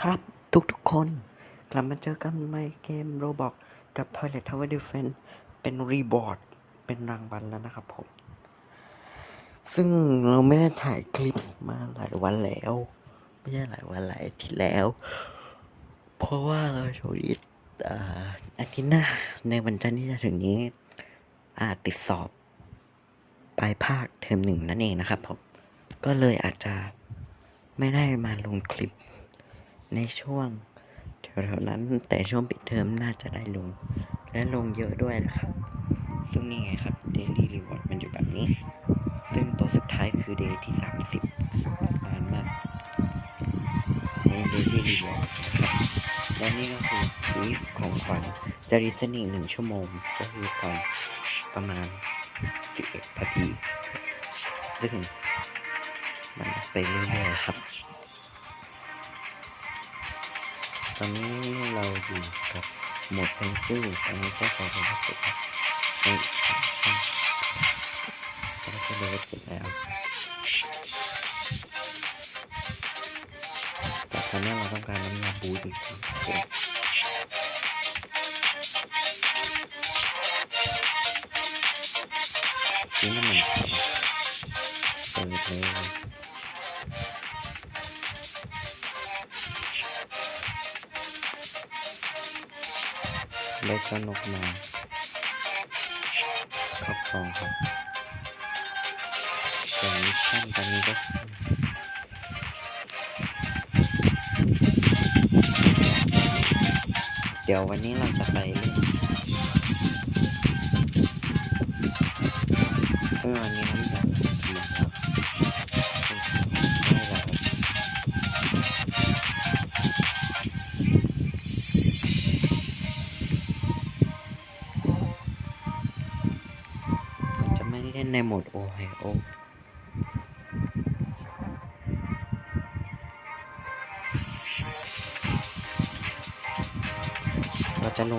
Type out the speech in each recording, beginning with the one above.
ครับทุกๆคน กลับมาเจอกันในเกมโรบอกกับ Toilet Tower Defense เป็นรีบอร์ดเป็นรางวัลแล้วนะครับผม ซึ่งเราไม่ได้ถ่ายคลิปมาหลายวันแล้ว ไม่ใช่หลายวันหลายทิตย์แล้ว เพราะว่าเราโชวิตอ่าอาทิตย์หน้าในวันจันทร์ที่จะถึงนี้อาจติดสอบปลายภาคเทอมหนึ่งนั่นเองนะครับผม ก็เลยอาจจะไม่ได้มาลงคลิป ในช่วงแถวๆนั้นแต่ช่วงปิดเทอมน่าจะได้ลง และลงเยอะด้วยนะครับซึ่งนี่ไงครับ Daily Reward มันอยู่แบบนี้ ซึ่งตัวสุดท้ายคือ Day ที่ 30นานมากใน Daily Reward นะครับและนี่ก็คือลิสของขวัญจะรีเซนอีกหนึ่งชั่วโมง ก็คือตอนประมาณ 11นาทีซึ่งมันไปเรื่อยๆครับ ตอนนี้เราอยู่กับหมดเพนซิลตอนนี้ก็ใส่เลเวลเจ็ดแล้วในอีกสามขั้นเราก็จะเลเวลเจ็ดแล้วแต่ตอนนี้เราต้องการน้ำยาบูทอีกสี่ขวดซื้อน้ำมันครับเได้เจ้านกมาครอบครองครับส่วนมิชชั่นตอนนี้ก็เดี๋ยววันนี้เราจะไปเล่นซึ่งวันนี้น้ำยาหม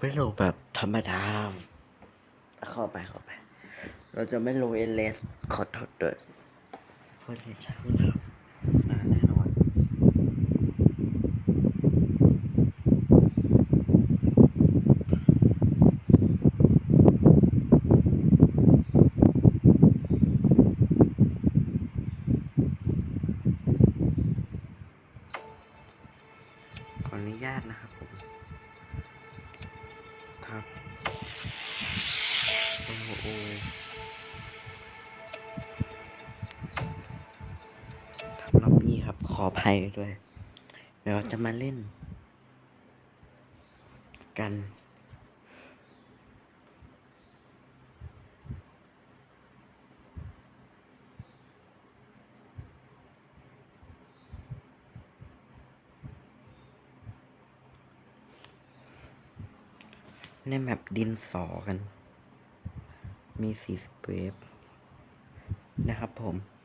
ไมเราไม่โลแบบธรรมดาเข้าไปเข้าไป เราจะไม่โลเอเลสขอโทษด้วยเพราะในช่างเรา ออภัยด้วย เดี๋ยวเราจะมาเล่น กัน ในแมปดินสอกัน มีสีสิบเวฟนะครับผม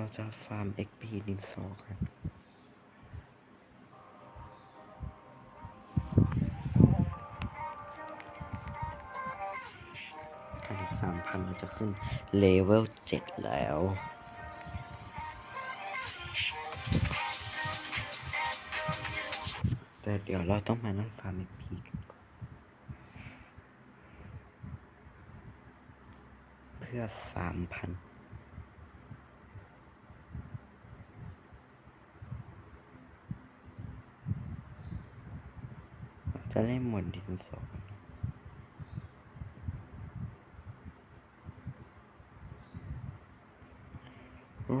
เราจะฟาร์ม XP ดินสอกันกันอีกสามพันเราจะขึ้นเลเวลเจ็ดแล้วแต่เดี๋ยวเราต้องมานั่งฟาร์ม XP กันก่อนเพื่อสามพัน จะเล่นหมดดินสอ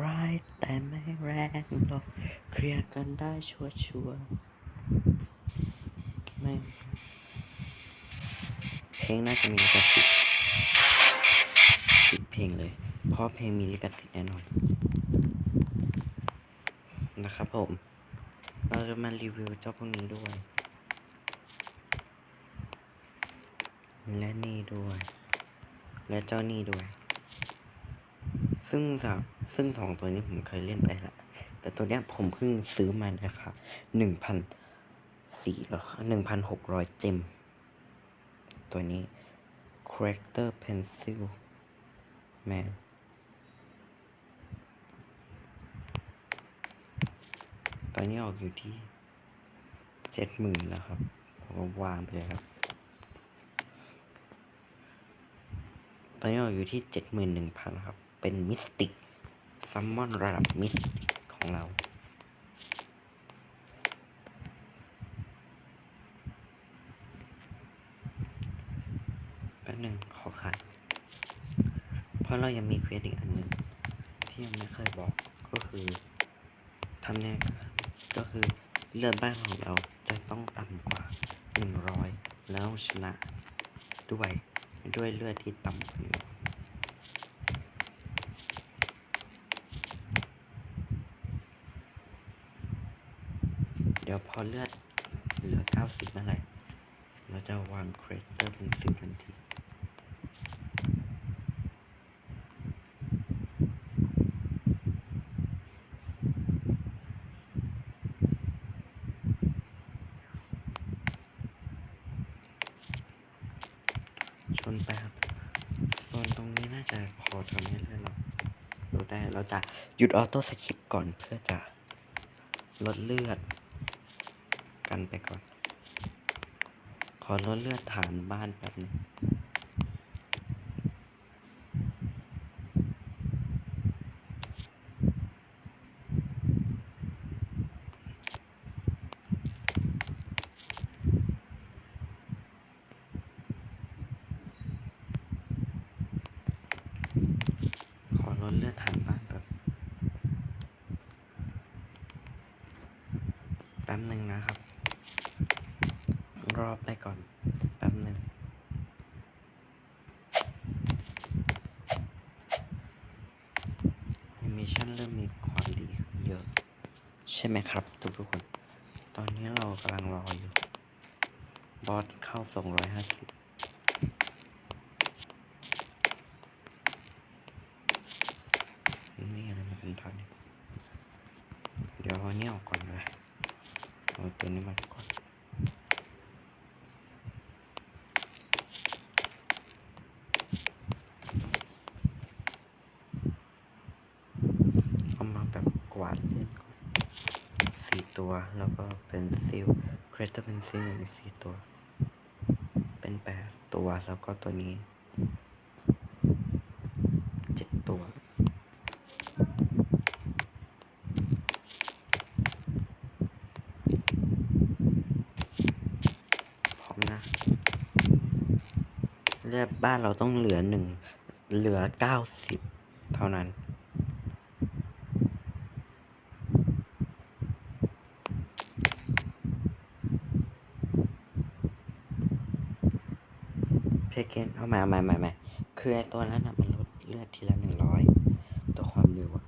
ร้ายแต่ไม่แรงหรอกเคลียร์กันได้ชัวร์ชัวร์ๆไม่เพลงน่าจะมีลิขสิทธิ์ปิดเพลงเลย เพราะเพลงมีลิขสิทธิ์แน่นอน นะครับผม เราจะมารีวิวเจ้าพวกนี้ด้วย และนี่ด้วย และเจ้านี่ด้วย ซึ่งสามซึ่งสองตัวนี้ผมเคยเล่นไปละแต่ตัวเนี้ยผมเพิ่งซื้อมานะครับหนึ่งพันสี่หรอหนึ่งพันหกร้อยเจมตัวนี้ Corrector Pencil Man ตอนนี้ออกอยู่ที่เจ็ดหมื่นแล้วครับ ผมวางไปเลยครับ ตอนนี้ออกอยู่ที่เจ็ดหมื่นหนึ่งพันครับ เป็นมิสติกซัมมอนระดับมิสติกของเรา แป๊บหนึ่งขอขัดเพราะเรายังมีเควสอีกอันหนึ่งที่ยังไม่เคยบอกก็คือทำเนี่ยก็คือเลือดบ้านของเราจะต้องต่ำกว่าหนึ่งร้อยแล้วชนะด้วย ด้วยเลือดที่ต่ำอยู่เดี๋ยวพอเลือดเหลือเก้าสิบเมื่อไหร่เราจะวางเครสเตอร์เป็นสิบทันที ชนไปครับโซนตรงนี้น่าจะพอทำให้เลือดเราเราได้เราจะหยุดออโต้สคิปก่อนเพื่อจะลดเลือด กันไปก่อน ขอลดเลือดฐานบ้านแป๊บนึงขอลดเลือดฐานบ้านแบบแป๊บหนึ่งนะครับ รอไปก่อน แป๊บหนึ่งานเริ่มมีความดีขึ้นเยอะ ใช่ไหมครับ ทุกทุกคน ตอนนี้เรากำลังรออยู่ บอสเข้า250นี่อะไรมาเป็นพันเนี่ยเดี๋ยวเอาเนี่ยออกก่อนเลยเอาตัวนี้มาก่อน เอามาแบบกวาดเล่นก่อนสี่ตัว แล้วก็เป็นซิลค ร e เตอร์เป็นซิลอีสี่ตัว เป็นแปดตัวแล้วก็ตัวนี้เจ็ดตัว พร้อมนะเลือดบ้านเราต้องเหลือหนึ่งเหลือเก้าสิบเท่านั้น เพเกนเอามาเอามาเอามาเอามาคือไอตัวนั้นนะมันลดเลือดทีละหนึ่งร้อยตัวความเร็วอะ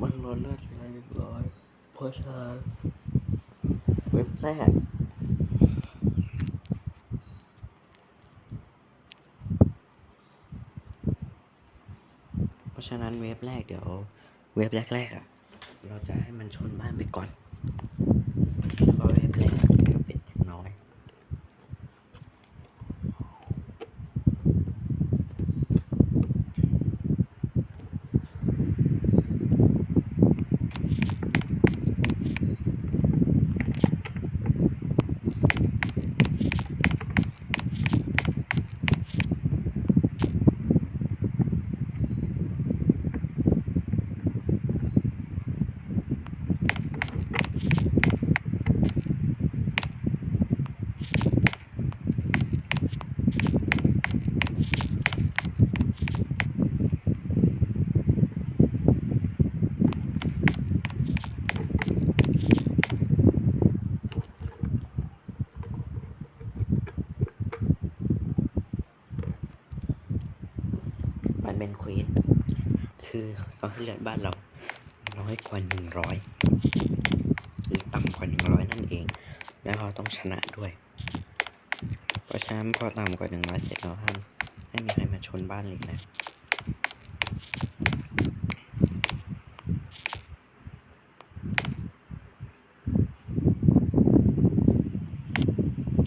มันลดเลือดทีละหนึ่งร้อยเพราะฉะนั้นเว็บแรกเพราะฉะนั้นเว็บแรกเดี๋ยว เว็บแรกๆอะเราจะให้มันชนบ้านไปก่อนเพราะเว็บแรกก็เป็นอย่างน้อย เเป็นควีนคือต้องให้ เลือดบ้านเราร้อยกว่าหนึ่งร้อยหรือต่ำกว่าหนึ่งร้อยนั่นเอง แล้วเราต้องชนะด้วย เพราะฉะนั้นพอต่ำกว่าหนึ่งร้อยเสร็จเราห้ามไม่มีใครมาชนบ้านเลยนะ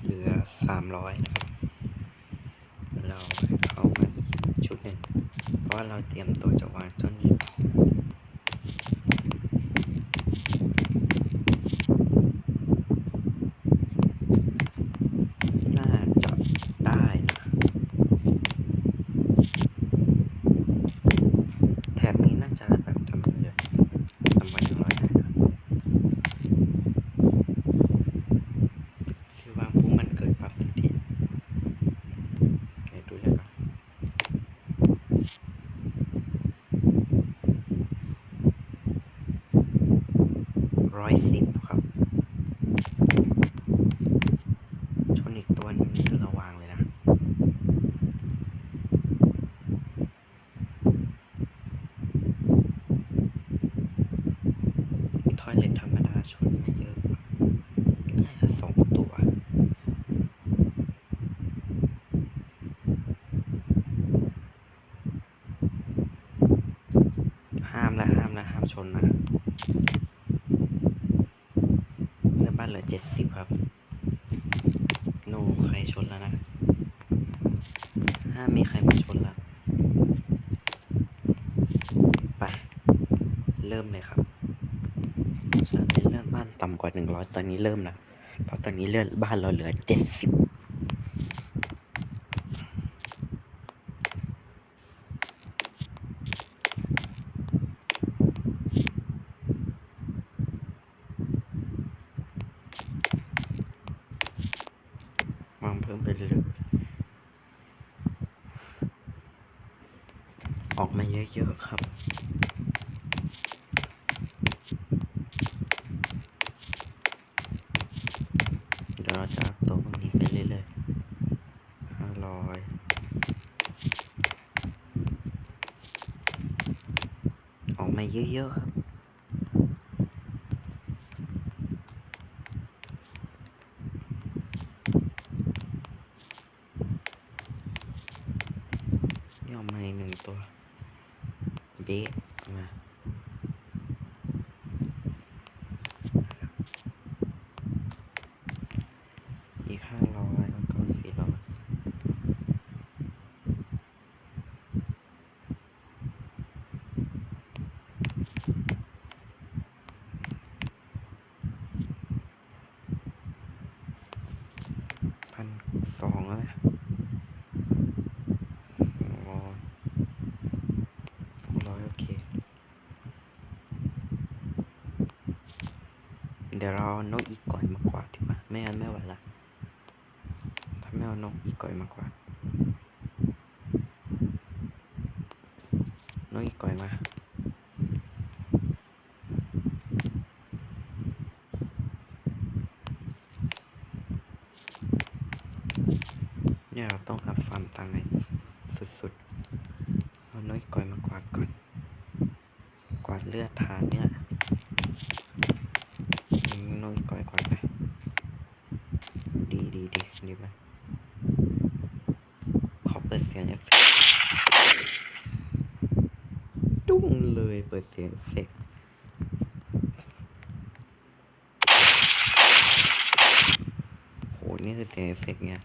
เหลือสามร้อยนะครับ เราเอามาชุดหนึ่ง เพราะว่าเราเตรียมตัวจะวางต้นนี้น่าจะได้นะ แถบนี้น่าจะแบบทำเลยทำไว้หนึ่งร้อยได้นะ คือวางปุ๊บมันเกิดปั๊บทันทีเดี๋ยวดูเลยก่อน ร้อยสิบครับ ชนอีกตัวหนึงคือเราวางเลยนะ ทอยเล็ตธรรมดาชนไม่เยอะน่าจะสองตัว ห้ามละห้ามละห้ามชนนะเนื้อบ้านเหลือเจ็ดสิบครับ โนใครชนแล้วนะ ห้ามมีใครมาชนละไป เริ่มเลยครับชาเลนเลื่อนบ้านต่ำก ว่าหนึ่งร้อยตอนนี้เริ่มแล้วเพราะตอนนี้เลื่อนบ้านเราเหลือเจ็ดสิบ วางเพิ่มไปเรื่อยๆออกมาเยอะๆครับ เดี๋ยวเราจะอัพตัวพวกนี้ไปเรื่อยๆห้าร้อยออกมาเยอะๆครับ นี่ออกมาอีกหนึ่งตัว เบสมา อีกห้าร้อยแล้วก็สี่ร้อยพันสองแล้วนะร้อยร้อยโอเค เดี๋ยวเราเอานกอีกก่อยมากวาดดีกว่าไม่งั้นไม่ไหวละ ถ้าไม่เอานกอีกก่อยมากวาดนกอีกก่อยมา เนี่ยเราต้องอัพฟาร์มตังค์สุดๆเอาน้อยก่อยมากวาดก่อน กวาดเลือดทานเนี่ยน้อยก่อยกวาดไปดีดีดีดีไหมขอเปิดเสียงเอฟเฟกต์ดุ้งเลยเปิดเสียงเอฟเฟกโหนี่คือเสียงเอฟเฟกเนี่ย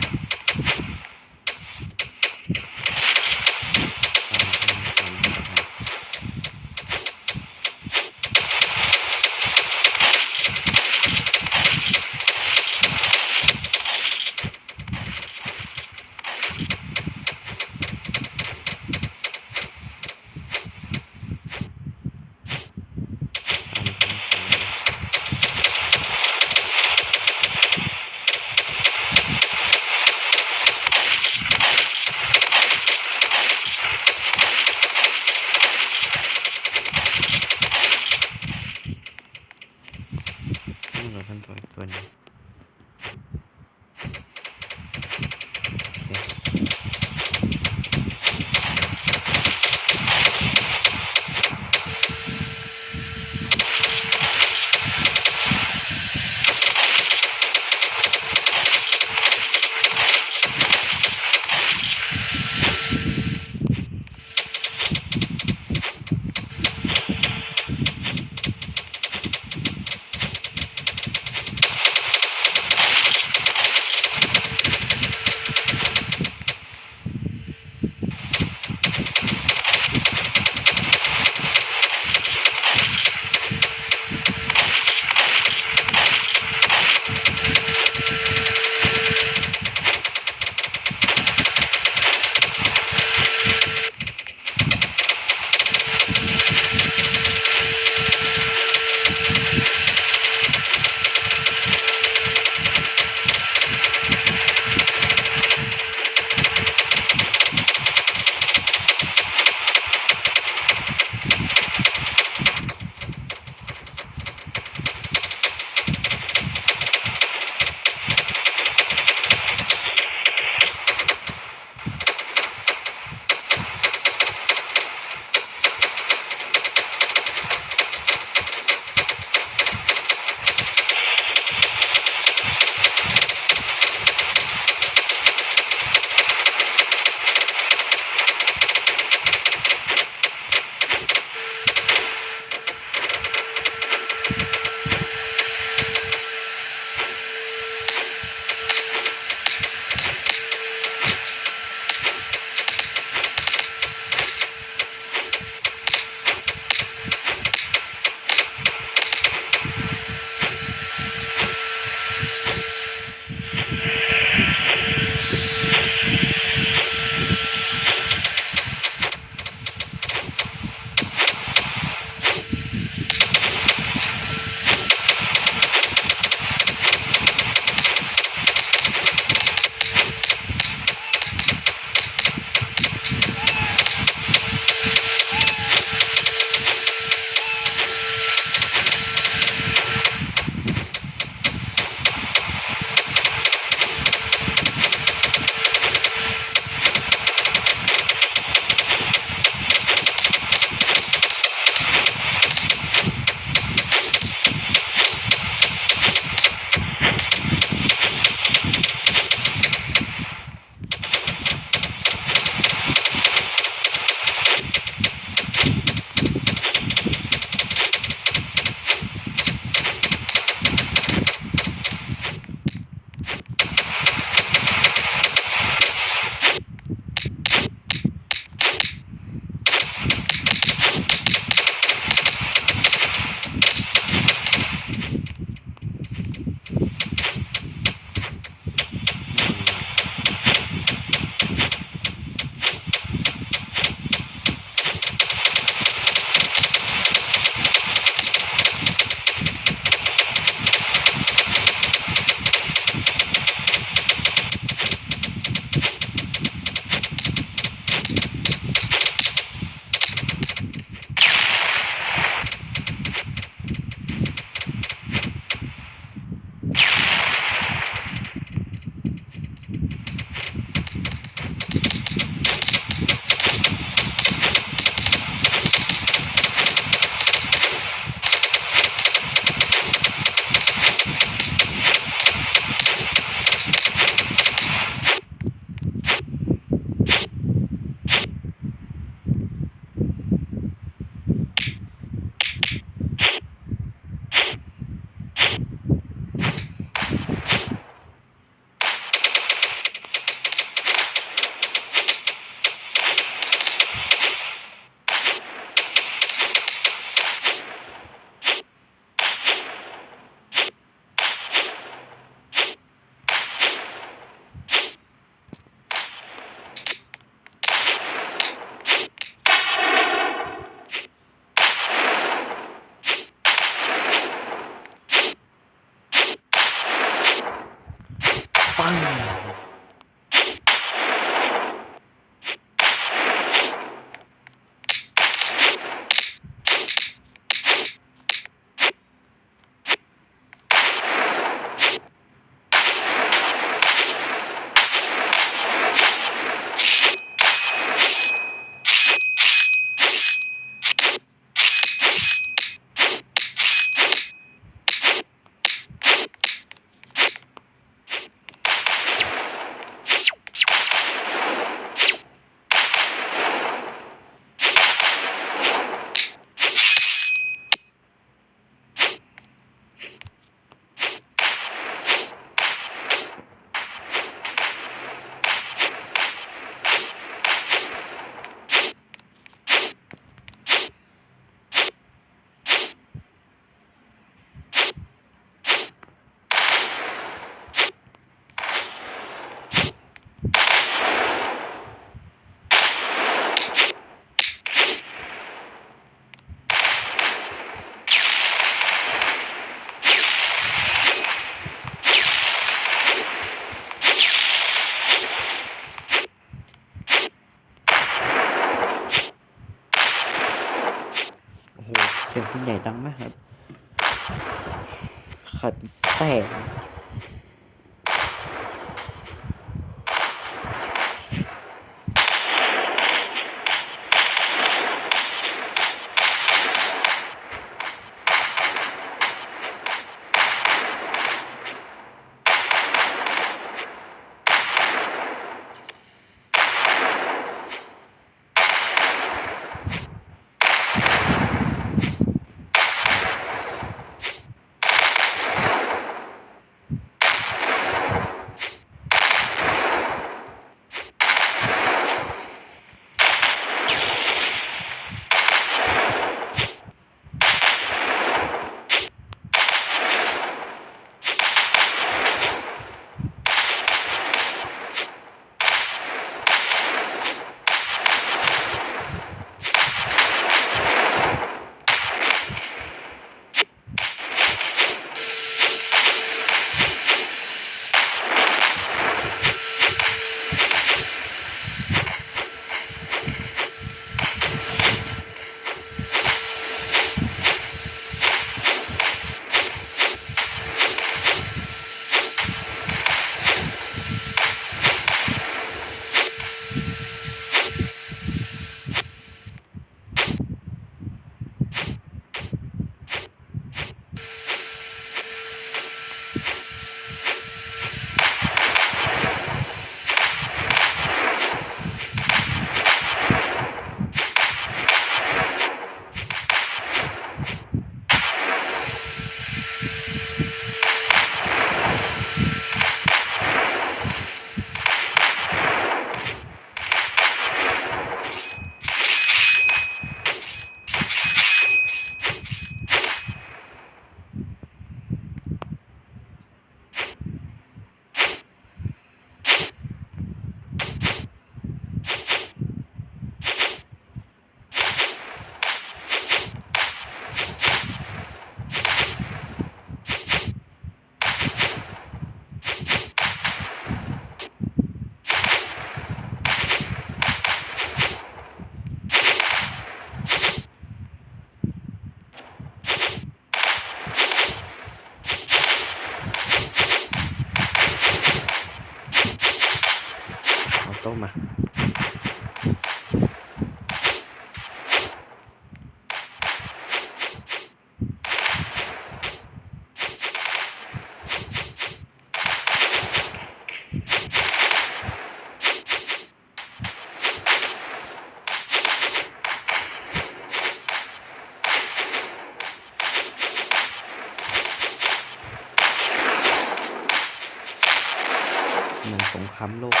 มือ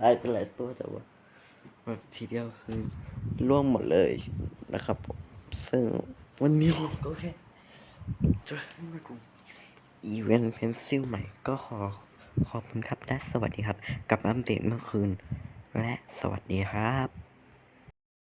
หลายเปหลายตัวแต่ว่าแบบทีเดียวคือล่วงหมดเลยนะครับผมซึ่งวันนี้ผมก็แค่จะให้มาดูอีเวนต์เพนซิลใหม่ก็ขอขอบคุณครับและสวัสดีครับ กับอัปเดตเมื่อคืน และสวัสดีครับ